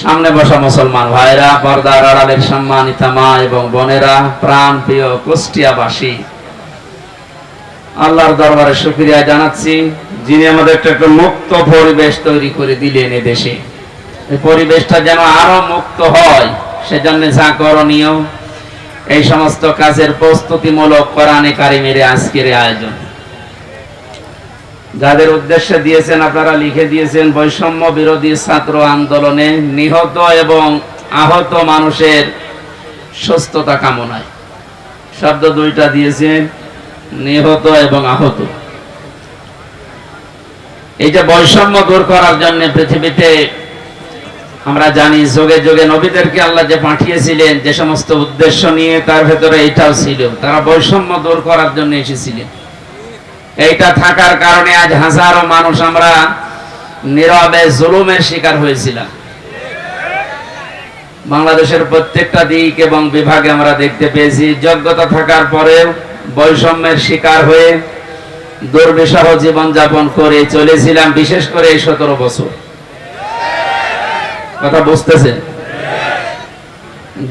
সামনে বসা মুসলমান ভাইরা পর্দার আড়ালের সম্মানিতা মা এবং বোনেরা, প্রাণ প্রিয় কুষ্টিয়াবাসী। আল্লাহর দরবারে শুক্রিয়া জানাচ্ছি যিনি আমাদের একটা একটা মুক্ত পরিবেশ তৈরি করে দিলেন এ দেশে। এই পরিবেশটা যেন আরও মুক্ত হয়, সেজন্য যা করণীয়, এই সমস্ত কাজের প্রস্তুতিমূলক কোরআনে কারিমের আজকের আয়োজন। যাদের উদ্দেশ্যে দিয়েছেন আপনারা লিখে দিয়েছেন, বৈষম্য বিরোধী ছাত্র আন্দোলনে নিহত এবং আহত মানুষের সুস্থতা কামনায়। শব্দ দুইটা দিয়েছেন, নিহত এবং আহত। এই যে বৈষম্য দূর করার জন্য পৃথিবীতে আমরা জানি, যোগে যোগে নবীদেরকে আল্লাহ যে পাঠিয়েছিলেন, যে সমস্ত উদ্দেশ্য নিয়ে তার ভেতরে এটাও ছিল। তারা বৈষম্য দূর করার জন্য এসেছিলেন। এইটা থাকার কারণে আজ হাজারো মানুষ আমরা নীরবে জুলুমের শিকার হয়েছিলাম। বাংলাদেশের প্রত্যেকটা দিক এবং বিভাগে আমরা দেখতে পেয়েছি, যোগ্যতা থাকার পরেও বৈষম্যের শিকার হয়ে দুর্বিষহ জীবন যাপন করে চলেছিলাম, বিশেষ করে এই সতেরো বছর। কথা বুঝতেছেন?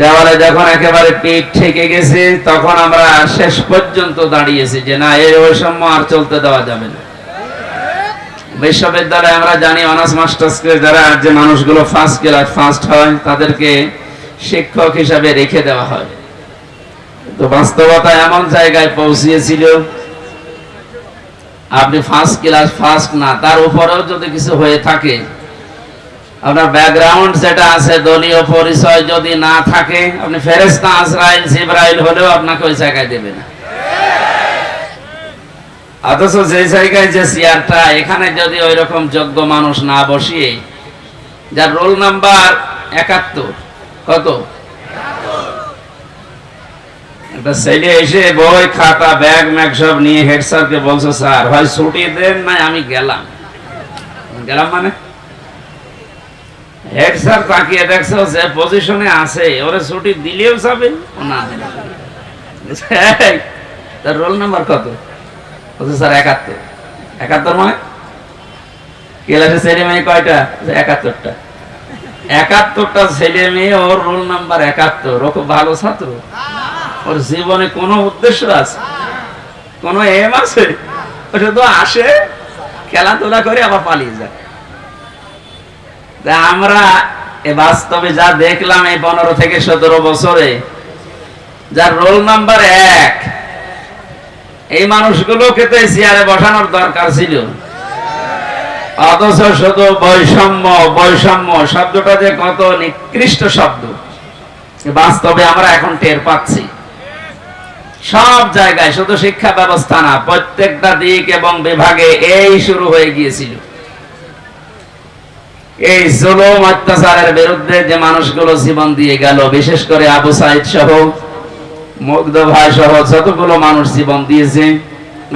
দেওয়ালে যখন একেবারে পিঠ ঠেকে গেছে, তখন আমরা শেষ পর্যন্ত দাঁড়িয়েছি যে না, এই বৈষম্য আর চলতে দেওয়া যাবে না। বিশ্ববিদ্যালয়ে আমরা জানি অনার্স মাস্টার্সকে যারা যে মানুষগুলো ফার্স্ট ক্লাস ফার্স্ট হয়, তাদেরকে শিক্ষক হিসাবে রেখে দেওয়া হয়। তো বাস্তবতা এমন জায়গায় পৌঁছিয়েছিল, আপনি ফার্স্ট ক্লাস ফার্স্ট না, তার উপরেও যদি কিছু হয়ে থাকে আপনার ব্যাকগ্রাউন্ড যেটা আছে, দলীয় পরিচয় যদি না থাকে, আপনি ফেরেস্তা আজরাইল, জিব্রাইল হলেও আপনাকে ওই জায়গায় দেবে না। অথচ যে জায়গায় যে চেয়ারটা এখানে যদি ওই রকম যোগ্য মানুষ না বসিয়ে, যার রোল নাম্বার একাত্তর, কত? একটা ছেলে এসে বই, খাতা, ব্যাগ, ম্যাগ সব নিয়ে হেড স্যারকে বলছো, স্যার, হয় ছুটি দেন না আমি গেলাম। গেলাম মানে? হেড স্যার তাকিয়ে দেখছ যে পজিশনে আছে, ওরে ছুটি দিলেও যাবে না তার রোল নাম্বার কত? বলছে, স্যার, একাত্তর। একাত্তর মানে? ক্লাসে ছেলে মেয়ে কয়টা? একাত্তরটা। একাত্তরটা ছেলে মেয়ে, ওর রোল নাম্বার একাত্তর। ও খুব ভালো ছাত্র। ওর জীবনে কোনো উদ্দেশ্য আছে? কোনো এম আছে? ও শুধু আসে, খেলাধুলা করে আবার পালিয়ে যায়। তা আমরা এ বাস্তবে যা দেখলাম এই পনেরো থেকে সতেরো বছরে, যার রোল নাম্বার এক, এই মানুষগুলোকে তো চেয়ারে বসানোর দরকার ছিল। অথচ শুধু বৈষম্য বৈষম্য শব্দটা যে কত নিকৃষ্ট শব্দ বাস্তবে আমরা এখন টের পাচ্ছি। সব জায়গায় শুধু শিক্ষা ব্যবস্থা না, প্রত্যেকটা দিক এবং বিভাগে এই শুরু হয়ে গিয়েছিল। এই জুলুম অত্যাচারের বিরুদ্ধে যে মানুষগুলো জীবন দিয়ে গেল বিশেষ করে আবু সাইদ সহ মুগ্ধ ভাই সহ যতগুলো মানুষ জীবন দিয়েছে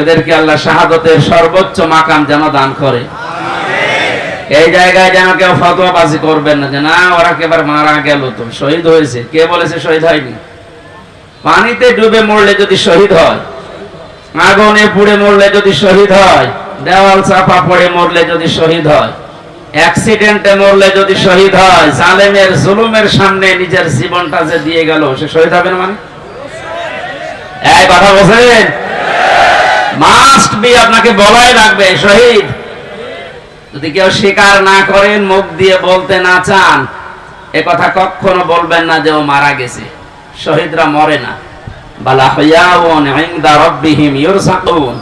এদেরকে আল্লাহ শাহাদতের সর্বোচ্চ মাকাম যেন দান করে। এই জায়গায় যেন কেউ ফতোয়াবাজি করবেন না যে না ওরা কেবার মারা গেল তো শহীদ হয়েছে। কে বলেছে শহীদ হয়নি? পানিতে ডুবে মরলে যদি শহীদ হয় আগুনে পুড়ে মরলে যদি শহীদ হয় দেওয়াল চাপা পড়ে মরলে যদি শহীদ হয় অ্যাক্সিডেন্টে মরলে যদি শহীদ হয়, জালেমের জুলুমের সামনে নিজের জীবনটা যে দিয়ে গেল, সে শহীদ হবে না মানে? এই কথা বলছেন? মাস্ট বি আপনাকে বলাই লাগবে, শহীদ। যদি কেউ স্বীকার না করেন, মুখ দিয়ে বলতে না চান, এ কথা কখনো বলবেন না যে ও মারা গেছে। শহীদরা মরে না। বালা হইয়াউন ইনদা রাব্বিহিম ইউরসাকুন।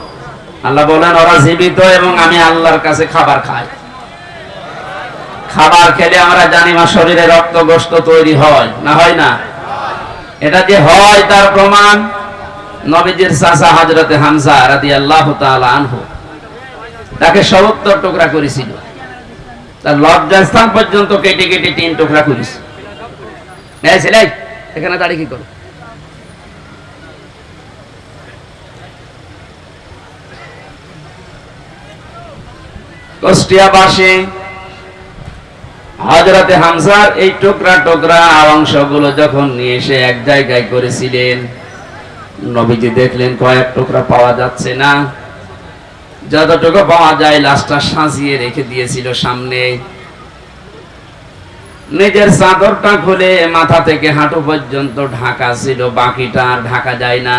আল্লাহ বলেন, ওরা জীবিত এবং আমি আল্লাহর কাছে খাবার খাই। খাবার খেলে আমরা জানি মা শরীরে রক্ত গোস্ত তৈরি হয় না হয় না? এটা যে হয় তার প্রমাণ নবীজির চাচা হজরতে হামজা রাদি আল্লাহ আনহু। তাকে সত্তর টুকরা করেছিল। তার লজ্জাস্থান পর্যন্ত কেটে কেটে তিন টুকরা করিস এই ছেলে, এই, এখানে দাঁড়িয়ে কি করো? কুষ্টিয়াবাসী হজরতে হামসার এই টুকরা টুকরা অংশগুলো যখন নিয়ে এসে এক জায়গায় করেছিলেন, নবীজি দেখলেন কয়েক টুকরা পাওয়া যাচ্ছে না। যতটুকু পাওয়া যায় লাশটা সাজিয়ে রেখে দিয়েছিল সামনে। নিজের চাদরটা খুলে মাথা থেকে হাঁটু পর্যন্ত ঢাকা ছিল, বাকিটা আর ঢাকা যায় না।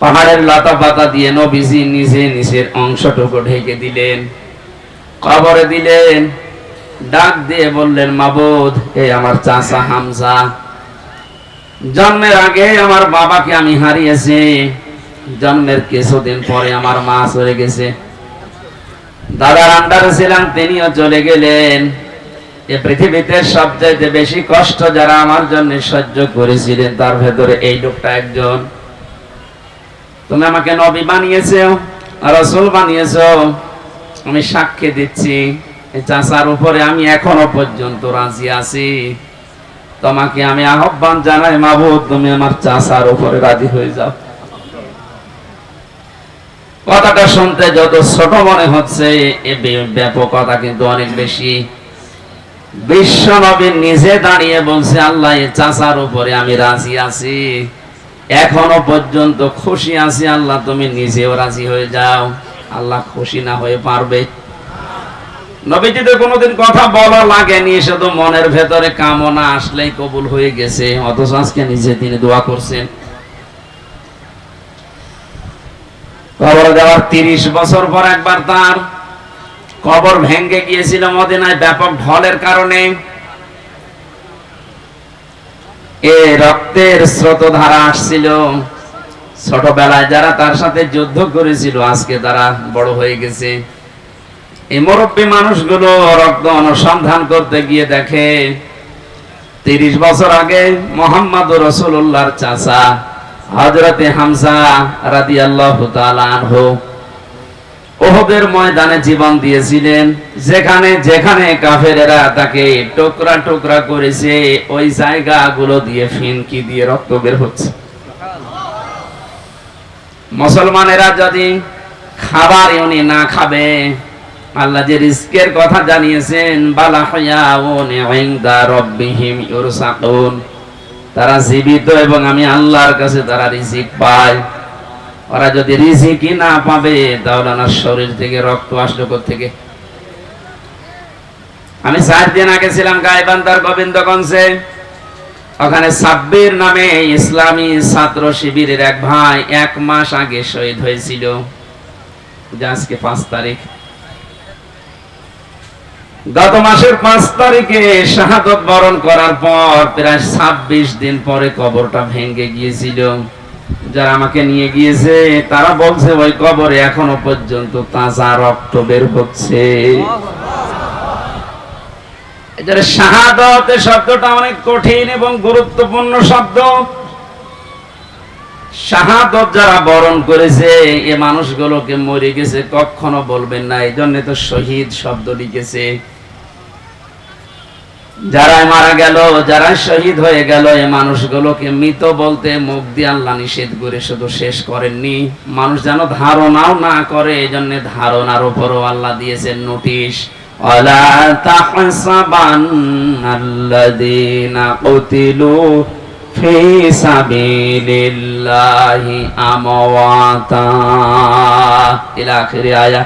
পাহাড়ের লতা পাতা দিয়ে নবীজি নিজে নিজের অংশটুকু ঢেকে দিলেন। কবরে দিলেন, ডাক দিয়ে বললেন, মাবুদ এই আমার চাচা হামজা। জন্মের আগে আমার বাবাকে আমি হারিয়েছি। জন্মের কিছুদিন পরে আমার মা চলে গেছে। দাদার আন্ডারে ছিলাম, তিনিও চলে গেলেন। এ পৃথিবীতে সবচাইতে বেশি কষ্ট যারা আমার জন্য সহ্য করেছিলেন, তার ভেতরে এই লোকটা একজন। তুমি আমাকে নবী বানিয়েছো, রসুল বানিয়েছো। আমি সাক্ষী দিচ্ছি চাচার উপরে আমি এখনও পর্যন্ত রাজি আছি। তোমাকে আমি আহ্বান জানাই, মাবুদ, তুমি আমার চাচার উপরে রাজি হয়ে যাও। কথাটা শুনতে যত ছোট মনে হচ্ছে, এ ব্যাপকতা কিন্তু অনেক বেশি। বিশ্ব নবী নিজে দাঁড়িয়ে বলছে, আল্লাহ, এ চাচার উপরে আমি রাজি আছি। এখনও পর্যন্ত খুশি আছি, আল্লাহ, তুমি নিজেও রাজি হয়ে যাও। আল্লাহ খুশি না হয়ে পারবে। নবীজিতে কোনোদিন কথা বলা লাগেনি শুধু মনের ভেতরে কামনা আসলেই কবুল হয়ে গেছে, অথচ আজকে নিজে তিনি দোয়া করছেন। কবর দেওয়ার তিরিশ বছর পর একবার তার কবর ভেঙ্গে গিয়েছিল মদিনায় ব্যাপক ঢলের কারণে। এ রক্তের স্রোত ধারা আসছিল। ছোটবেলায় যারা তার সাথে যুদ্ধ করেছিল, আজকে তারা বড় হয়ে গেছে। এই মুরব্বী মানুষগুলো রক্ত অনুসন্ধান করতে গিয়ে দেখে, তিরিশ বছর আগে মোহাম্মদ রসুল্লাহর চাচা হজরতে হামসা রাদি আল্লাহ আনহু ওহদের ময়দানে জীবন দিয়েছিলেন। যেখানে যেখানে কাফেরেরা তাকে টুকরা টুকরা করেছে, ওই জায়গাগুলো দিয়ে ফিনকি দিয়ে রক্ত বের হচ্ছে। মুসলমানেরা যদি খাবার উনি না খাবে, আল্লাহ যে রিস্কের কথা জানিয়েছেন, বালা রাব্বিহিম ইউরসাকুন তারা জীবিত এবং আমি আল্লাহর কাছে তারা রিজিক পায়। ওরা যদি রিজিকই না পাবে তাহলে আমার শরীর থেকে, রক্ত আসলো থেকে আমি চার দিন আগে ছিলাম গাইবান্দার গোবিন্দগঞ্জে। ওখানে সাব্বির নামে ইসলামী ছাত্র শিবিরের এক ভাই এক মাস আগে শহীদ হয়েছিল। আজকে পাঁচ তারিখ। গত মাসের পাঁচ তারিখে শাহাদত বরণ করার পর প্রায় ছাব্বিশ দিন পরে কবরটা ভেঙে গিয়েছিল। যারা আমাকে নিয়ে গিয়েছে, তারা বলছে, ওই কবরে এখনও পর্যন্ত তাজা রক্ত বের হচ্ছে। এটার শাহাদত এ শব্দটা অনেক কঠিন এবং গুরুত্বপূর্ণ শব্দ। শাহাদত যারা বরণ করেছে, এ মানুষগুলোকে মরে গেছে, কখনো বলবেন না এই জন্য তো শহীদ শব্দ লিখেছে। যারা মারা গেল যারা শহীদ হয়ে গেল এই মানুষগুলোকে মৃত বলতে মুখ দিয়ে আল্লাহ নিষেধ করে শুধু শেষ করেননি। মানুষ যেন ধারণাও না করে এই জন্য ধারণার উপরও আল্লাহ দিয়েছেন নোটিশ। ولا تحسبن الذين قتلوا في سبيل الله أمواتا إلى آخر آية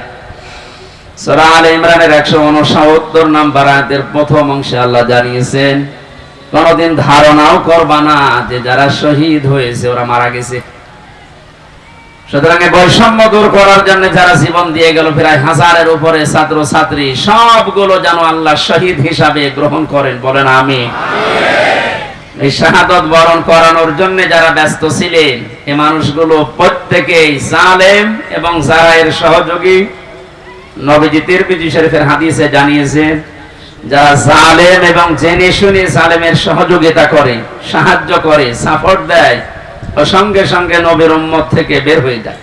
সূরা আলে ইমরানের 169 নাম্বার আয়াতের প্রথম অংশে আল্লাহ জানিয়েছেন কোনদিন ধারণাও করবা না যে যারা শহীদ হয়েছে ওরা মারা গেছে সুতরাং বৈষম্য দূর করার জন্য যারা জীবন দিয়ে গেল, প্রায় হাজারের উপরে ছাত্র ছাত্রী সবগুলো যেন আল্লাহ শহীদ হিসাবে গ্রহণ করেন, বলেন আমি এই শাহাদত বরণ করানোর জন্য যারা ব্যস্ত ছিলেন এই মানুষগুলো প্রত্যেকেই জালেম এবং যারা এর সহযোগী, নবীজি তিরমিজি শরীফের হাদিসে জানিয়েছে যারা জালেম এবং জেনে শুনে জালেমের সহযোগিতা করে, সাহায্য করে সাপোর্ট দেয় সঙ্গে সঙ্গে নবীর উম্মত থেকে বের হয়ে যায়।